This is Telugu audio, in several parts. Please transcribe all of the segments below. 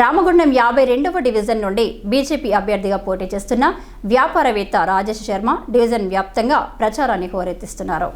రామగుండం యాభై రెండవ డివిజన్ నుండి బీజేపీ అభ్యర్థిగా పోటీ చేస్తున్న వ్యాపారవేత్త రాజేష్ శర్మ డివిజన్ వ్యాప్తంగా ప్రచారాన్ని హోరెత్తిస్తున్నారు.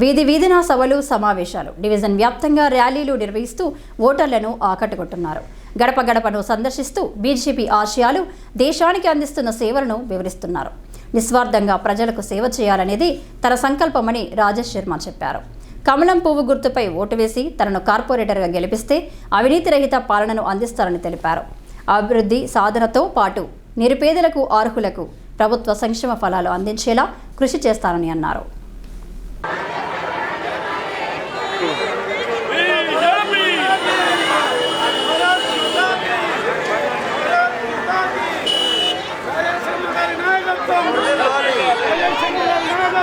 వీధి వీధిన సభలు సమావేశాలు డివిజన్ వ్యాప్తంగా ర్యాలీలు నిర్వహిస్తూ ఓటర్లను ఆకట్టుకుంటున్నారు. గడప గడపను సందర్శిస్తూ బీజేపీ ఆశయాలు దేశానికి అందిస్తున్న సేవలను వివరిస్తున్నారు. నిస్వార్థంగా ప్రజలకు సేవ చేయాలనేది తన సంకల్పమని రాజేష్ శర్మ చెప్పారు. కమలం పువ్వు గుర్తుపై ఓటు వేసి తనను కార్పొరేటర్గా గెలిపిస్తే అవినీతి రహిత పాలనను అందిస్తారని తెలిపారు. అభివృద్ధి సాధనతో పాటు నిరుపేదలకు అర్హులకు ప్రభుత్వ సంక్షేమ ఫలాలు అందించేలా కృషి చేస్తారని అన్నారు.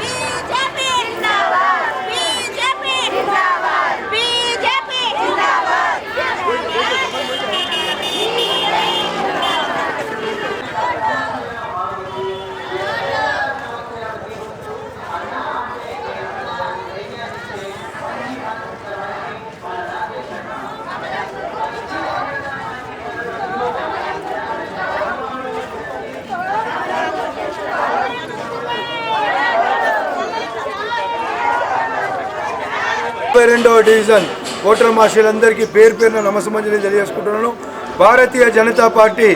బీజేపీ జిందాబాద్ బీజేపీ జిందాబాద్ బీజేపీ జిందాబాద్ ముప్పై రెండవ డివిజన్ ఓటర్ మార్షలందరికీ పేరు పేరున నమస్సమంజలి తెలియజేసుకుంటున్నాను. భారతీయ జనతా పార్టీ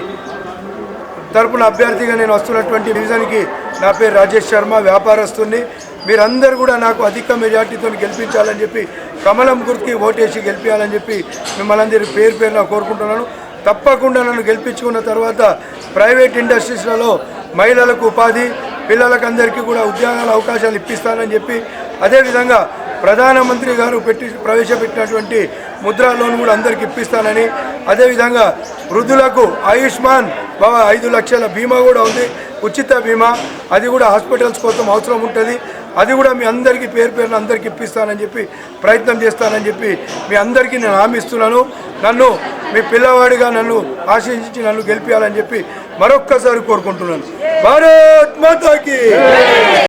తరపున అభ్యర్థిగా నేను వస్తున్నటువంటి డివిజన్కి నా పేరు రాజేష్ శర్మ వ్యాపారస్తుని మీరందరూ కూడా నాకు అధిక మెజార్టీతో గెలిపించాలని చెప్పి కమలం గుర్తుకి ఓటేసి గెలిపించాలని చెప్పి మిమ్మల్ని అందరి పేరు పేరున కోరుకుంటున్నాను. తప్పకుండా నన్ను గెలిపించుకున్న తర్వాత ప్రైవేట్ ఇండస్ట్రీస్లలో మహిళలకు ఉపాధి పిల్లలకు అందరికీ కూడా ఉద్యోగాల అవకాశాలు ఇప్పిస్తానని చెప్పి అదేవిధంగా ప్రధానమంత్రి గారు పెట్టి ప్రవేశపెట్టినటువంటి ముద్రా లోన్ కూడా అందరికి ఇప్పిస్తానని. అదేవిధంగా వృద్ధులకు ఆయుష్మాన్ బాబా ఐదు లక్షల బీమా కూడా ఉంది. ఉచిత బీమా. అది కూడా హాస్పిటల్స్ కోసం అవసరం ఉంటుంది. అది కూడా మీ అందరికీ పేరు పేరున అందరికీ ఇప్పిస్తానని చెప్పి ప్రయత్నం చేస్తానని చెప్పి మీ అందరికీ నేను హామీస్తున్నాను నన్ను మీ పిల్లవాడిగా నన్ను ఆశించి నన్ను గెలిపించాలని చెప్పి మరొక్కసారి కోరుకుంటున్నాను. భారత్ మాతాకి!